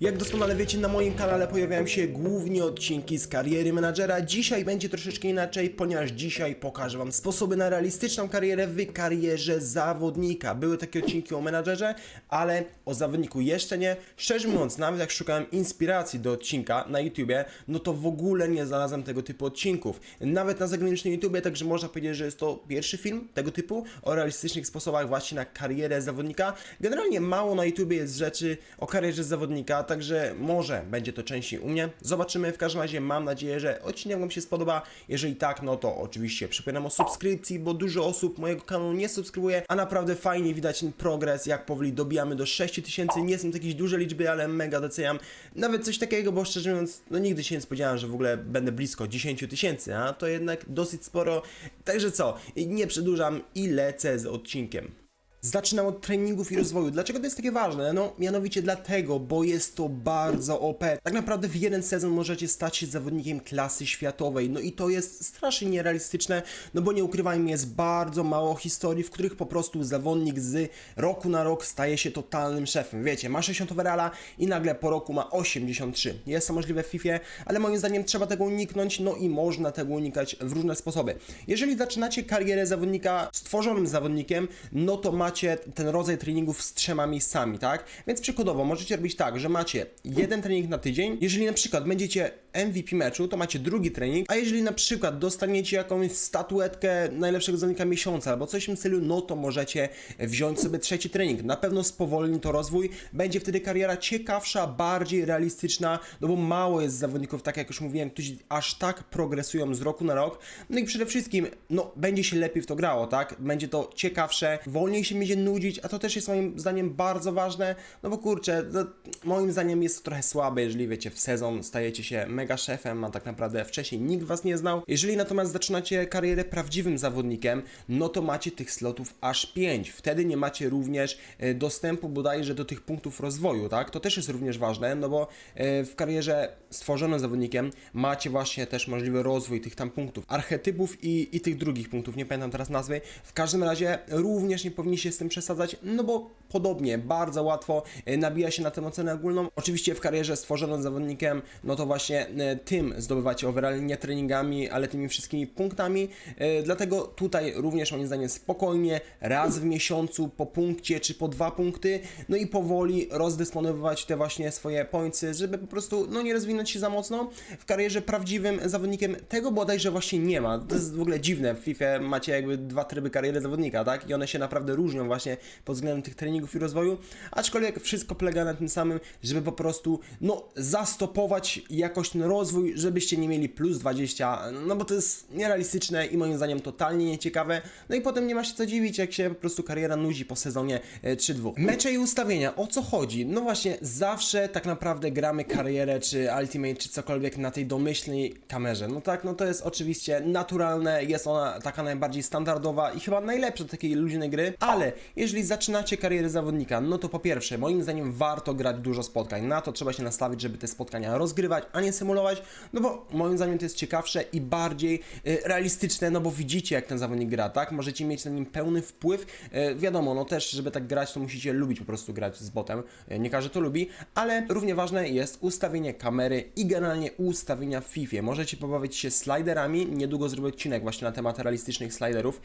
Jak doskonale wiecie, na moim kanale pojawiają się głównie odcinki z kariery menadżera. Dzisiaj będzie troszeczkę inaczej, ponieważ dzisiaj pokażę Wam sposoby na realistyczną karierę w karierze zawodnika. Były takie odcinki o menadżerze, ale o zawodniku jeszcze nie. Szczerze mówiąc, nawet jak szukałem inspiracji do odcinka na YouTubie, no to w ogóle nie znalazłem tego typu odcinków. Nawet na zagranicznym YouTubie, także można powiedzieć, że jest to pierwszy film tego typu o realistycznych sposobach właśnie na karierę zawodnika. Generalnie mało na YouTubie jest rzeczy o karierze zawodnika, także może będzie to częściej u mnie. Zobaczymy. W każdym razie mam nadzieję, że odcinek Wam się spodoba. Jeżeli tak, no to oczywiście przypominam o subskrypcji, bo dużo osób mojego kanału nie subskrybuje, a naprawdę fajnie widać ten progres, jak powoli dobijamy do 6000. Nie są to jakieś duże liczby, ale mega doceniam. Nawet coś takiego, bo szczerze mówiąc, no nigdy się nie spodziewałem, że w ogóle będę blisko 10 tysięcy, a to jednak dosyć sporo. Także co, nie przedłużam i lecę z odcinkiem. Zaczynam od treningów i rozwoju. Dlaczego to jest takie ważne? No, mianowicie dlatego, bo jest to bardzo OP. Tak naprawdę w jeden sezon możecie stać się zawodnikiem klasy światowej. No i to jest strasznie nierealistyczne, no bo nie ukrywajmy, jest bardzo mało historii, w których po prostu zawodnik z roku na rok staje się totalnym szefem. Wiecie, ma 60 overalla i nagle po roku ma 83. Jest to możliwe w FIFA, ale moim zdaniem trzeba tego uniknąć, no i można tego unikać w różne sposoby. Jeżeli zaczynacie karierę zawodnika stworzonym zawodnikiem, no to macie ten rodzaj treningów z trzema miejscami, tak? Więc przykładowo możecie robić tak, że macie jeden trening na tydzień. Jeżeli na przykład będziecie MVP meczu, to macie drugi trening, a jeżeli na przykład dostaniecie jakąś statuetkę najlepszego zawodnika miesiąca albo coś w tym stylu, no to możecie wziąć sobie trzeci trening. Na pewno spowolni to rozwój, będzie wtedy kariera ciekawsza, bardziej realistyczna, no bo mało jest zawodników, tak jak już mówiłem, którzy aż tak progresują z roku na rok. No i przede wszystkim, no będzie się lepiej w to grało, tak? Będzie to ciekawsze, wolniej się będzie nudzić, a to też jest moim zdaniem bardzo ważne, no bo kurczę, no, moim zdaniem jest to trochę słabe, jeżeli wiecie, w sezon stajecie się mega szefem, a tak naprawdę wcześniej nikt was nie znał. Jeżeli natomiast zaczynacie karierę prawdziwym zawodnikiem, no to macie tych slotów aż 5. Wtedy nie macie również e, dostępu bodajże do tych punktów rozwoju, tak? To też jest również ważne, no bo e, w karierze stworzonym zawodnikiem macie właśnie też możliwy rozwój tych tam punktów, archetypów i, i tych drugich punktów, nie pamiętam teraz nazwy. W każdym razie również nie powinniście z tym przesadzać, no bo podobnie, bardzo łatwo e, nabija się na tę ocenę ogólną. Oczywiście w karierze stworzonym zawodnikiem, no to właśnie tym zdobywacie overall, nie treningami, ale tymi wszystkimi punktami. E, Dlatego tutaj również moim zdaniem spokojnie, raz w miesiącu po punkcie czy po dwa punkty, no i powoli rozdysponowywać te właśnie swoje pońcy, żeby po prostu no nie rozwinąć się za mocno. W karierze prawdziwym zawodnikiem tego bodajże właśnie nie ma. To jest w ogóle dziwne. W FIFA macie jakby dwa tryby kariery zawodnika, tak? I one się naprawdę różnią właśnie pod względem tych treningów i rozwoju, aczkolwiek wszystko polega na tym samym, żeby po prostu no zastopować jakoś ten rozwój, żebyście nie mieli plus 20, no bo to jest nierealistyczne i moim zdaniem totalnie nieciekawe. No i potem nie ma się co dziwić, jak się po prostu kariera nudzi po sezonie e, 3-2. Mecze i ustawienia, o co chodzi? No właśnie, zawsze tak naprawdę gramy karierę, czy Ultimate, czy cokolwiek na tej domyślnej kamerze. No tak, no to jest oczywiście naturalne, jest ona taka najbardziej standardowa i chyba najlepsza do takiej luźnej gry, ale jeżeli zaczynacie karierę zawodnika, no to po pierwsze, moim zdaniem warto grać dużo spotkań. Na to trzeba się nastawić, żeby te spotkania rozgrywać, a nie symulować, no bo moim zdaniem to jest ciekawsze i bardziej y, realistyczne, no bo widzicie jak ten zawodnik gra, tak? Możecie mieć na nim pełny wpływ. Y, wiadomo, no też, żeby tak grać, to musicie lubić po prostu grać z botem. Y, nie każdy to lubi, ale równie ważne jest ustawienie kamery i generalnie ustawienia w FIFA. Możecie pobawić się sliderami, niedługo zrobię odcinek właśnie na temat realistycznych sliderów,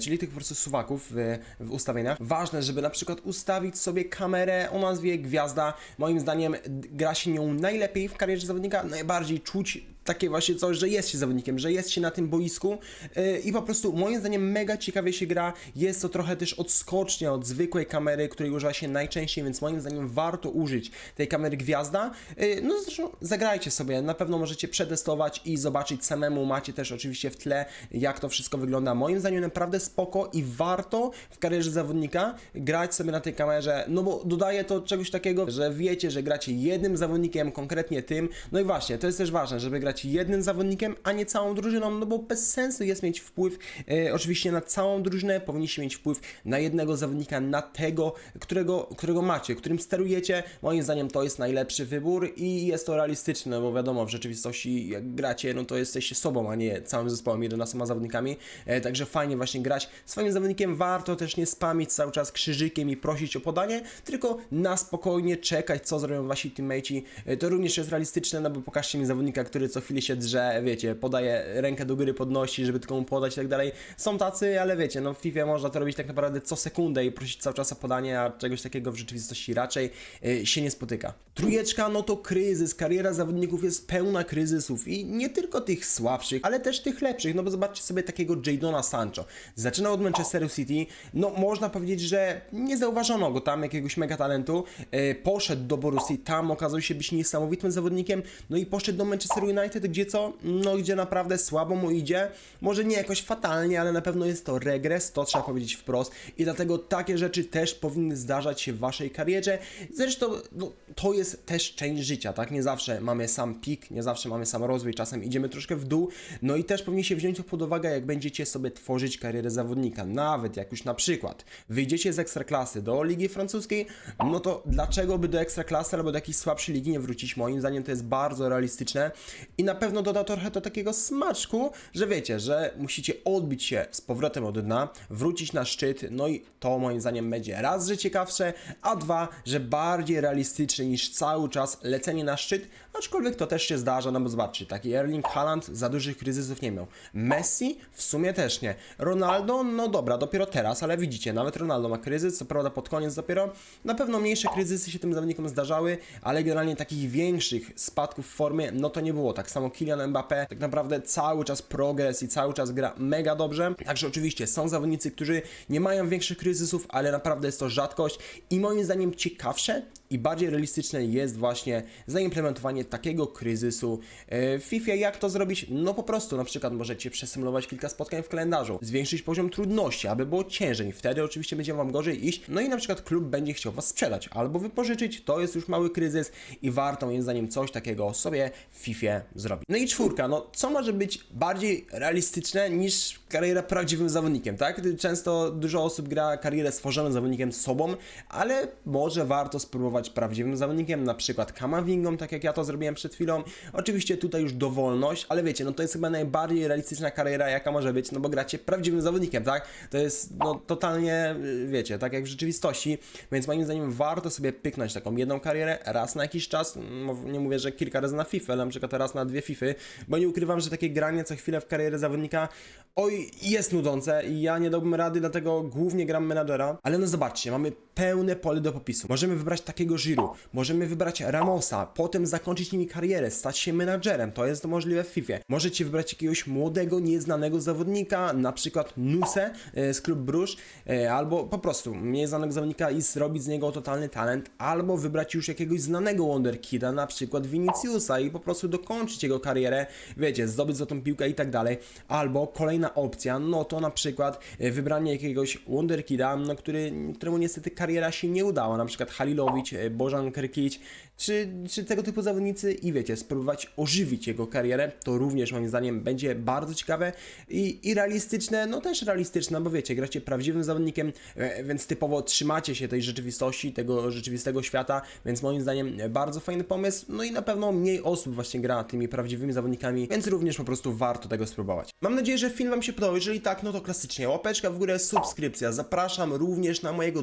czyli tych po prostu suwaków w, w ustawieniach. Ważne, żeby na przykład ustawić sobie kamerę o nazwie Gwiazda. Moim zdaniem gra się nią najlepiej w karierze zawodnika, najbardziej czuć takie właśnie coś, że jest się zawodnikiem, że jest się na tym boisku yy, i po prostu moim zdaniem mega ciekawie się gra. Jest to trochę też odskocznia od zwykłej kamery, której używa się najczęściej, więc moim zdaniem warto użyć tej kamery gwiazda. Yy, no zresztą zagrajcie sobie, na pewno możecie przetestować i zobaczyć samemu. Macie też oczywiście w tle, jak to wszystko wygląda. Moim zdaniem naprawdę spoko i warto w karierze zawodnika grać sobie na tej kamerze, no bo dodaje to czegoś takiego, że wiecie, że gracie jednym zawodnikiem, konkretnie tym. No i właśnie, to jest też ważne, żeby grać grać jednym zawodnikiem, a nie całą drużyną, no bo bez sensu jest mieć wpływ e, oczywiście na całą drużynę, powinniście mieć wpływ na jednego zawodnika, na tego, którego, którego macie, którym sterujecie. Moim zdaniem to jest najlepszy wybór i jest to realistyczne, bo wiadomo, w rzeczywistości jak gracie, no to jesteście sobą, a nie całym zespołem, 11 zawodnikami, e, także fajnie właśnie grać swoim zawodnikiem, warto też nie spamić cały czas krzyżykiem i prosić o podanie, tylko na spokojnie czekać, co zrobią wasi teammateci. E, To również jest realistyczne, no bo pokażcie mi zawodnika, który co chwilę się drze, wiecie, podaje rękę do góry, podnosi, żeby tylko mu podać i tak dalej. Są tacy, ale wiecie, no w FIFA można to robić tak naprawdę co sekundę i prosić cały czas o podanie, a czegoś takiego w rzeczywistości raczej e, się nie spotyka. Trójeczka, no to kryzys, kariera zawodników jest pełna kryzysów i nie tylko tych słabszych, ale też tych lepszych, no bo zobaczcie sobie takiego Jadona Sancho. Zaczynał od Manchesteru City, no można powiedzieć, że nie zauważono go tam jakiegoś mega talentu, e, poszedł do Borussii, tam okazał się być niesamowitym zawodnikiem, no i poszedł do Manchester United, gdzie co? No gdzie naprawdę słabo mu idzie, może nie jakoś fatalnie, ale na pewno jest to regres, to trzeba powiedzieć wprost i dlatego takie rzeczy też powinny zdarzać się w waszej karierze. Zresztą no, to jest też część życia, tak? Nie zawsze mamy sam pik, nie zawsze mamy sam rozwój, czasem idziemy troszkę w dół, no i też powinniście wziąć to pod uwagę, jak będziecie sobie tworzyć karierę zawodnika, nawet jak już na przykład wyjdziecie z ekstraklasy do ligi francuskiej, no to dlaczego by do ekstraklasy albo do jakiejś słabszej ligi nie wrócić? Moim zdaniem to jest bardzo realistyczne i na pewno doda trochę do takiego smaczku, że wiecie, że musicie odbić się z powrotem od dna, wrócić na szczyt, no i to moim zdaniem będzie raz, że ciekawsze, a dwa, że bardziej realistyczne niż cały czas lecenie na szczyt, aczkolwiek to też się zdarza, no bo zobaczcie, taki Erling Haaland za dużych kryzysów nie miał. Messi w sumie też nie. Ronaldo, no dobra, dopiero teraz, ale widzicie, nawet Ronaldo ma kryzys, co prawda pod koniec dopiero. Na pewno mniejsze kryzysy się tym zawodnikom zdarzały, ale generalnie takich większych spadków w formie, no to nie było. Tak samo Kylian Mbappé, tak naprawdę cały czas progres i cały czas gra mega dobrze. Także oczywiście są zawodnicy, którzy nie mają większych kryzysów, ale naprawdę jest to rzadkość i moim zdaniem ciekawsze i bardziej realistyczne jest właśnie zaimplementowanie takiego kryzysu e, w FIFA. Jak to zrobić? No po prostu, na przykład możecie przesymulować kilka spotkań w kalendarzu, zwiększyć poziom trudności, aby było ciężej. Wtedy oczywiście będzie Wam gorzej iść, no i na przykład klub będzie chciał Was sprzedać albo wypożyczyć. To jest już mały kryzys i warto moim zdaniem coś takiego sobie w FIFA zrobić. No i czwórka, no co może być bardziej realistyczne niż kariera prawdziwym zawodnikiem, tak? Często dużo osób gra karierę stworzoną zawodnikiem sobą, ale może warto spróbować prawdziwym zawodnikiem, na przykład Kamavingą, tak jak ja to zrobiłem przed chwilą. Oczywiście tutaj już dowolność, ale wiecie, no to jest chyba najbardziej realistyczna kariera, jaka może być, no bo gracie prawdziwym zawodnikiem, tak? To jest no totalnie, y, wiecie, tak jak w rzeczywistości, więc moim zdaniem warto sobie pyknąć taką jedną karierę raz na jakiś czas, Mów- nie mówię, że kilka razy na FIFA, ale na przykład raz na dwie FIFA, bo nie ukrywam, że takie granie co chwilę w karierę zawodnika, oj, jest nudzące i ja nie dałbym rady, dlatego głównie gram menadżera, ale no zobaczcie, mamy pełne pole do popisu. Możemy wybrać takiego Giroud, możemy wybrać Ramosa, potem zakończyć nimi karierę, stać się menadżerem, to jest możliwe w FIFA. Możecie wybrać jakiegoś młodego, nieznanego zawodnika, na przykład Nuse e, z klub Bruges, e, albo po prostu nieznanego zawodnika i zrobić z niego totalny talent, albo wybrać już jakiegoś znanego wonderkida, na przykład Viniciusa i po prostu dokończyć jego karierę, wiecie, zdobyć złotą piłkę i tak dalej, albo kolejna opcja, no to na przykład e, wybranie jakiegoś wonderkida, no, który, któremu niestety kariera się nie udała, na przykład Halilowicz, e, Bożan Krkić, czy, czy tego typu zawodnicy i wiecie, spróbować ożywić jego karierę, to również moim zdaniem będzie bardzo ciekawe i, i realistyczne, no też realistyczne, bo wiecie, gracie prawdziwym zawodnikiem, e, więc typowo trzymacie się tej rzeczywistości, tego rzeczywistego świata, więc moim zdaniem bardzo fajny pomysł, no i na pewno mniej osób właśnie gra tymi prawdziwymi zawodnikami, więc również po prostu warto tego spróbować. Mam nadzieję, że film Wam się podobał, jeżeli tak, no to klasycznie łapeczka w górę, subskrypcja, zapraszam również na mojego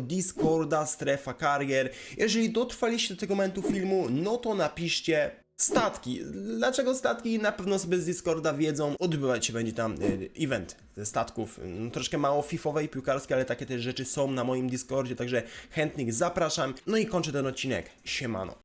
Discorda, strefa karier, jeżeli dotrwaliście do tego momentu filmu, no to napiszcie Statki. Dlaczego statki? Na pewno sobie z Discorda wiedzą. Odbywać się będzie tam e, event ze statków. No, troszkę mało fifowe i piłkarskie, ale takie też rzeczy są na moim Discordzie, także chętnych zapraszam. No i kończę ten odcinek. Siemano.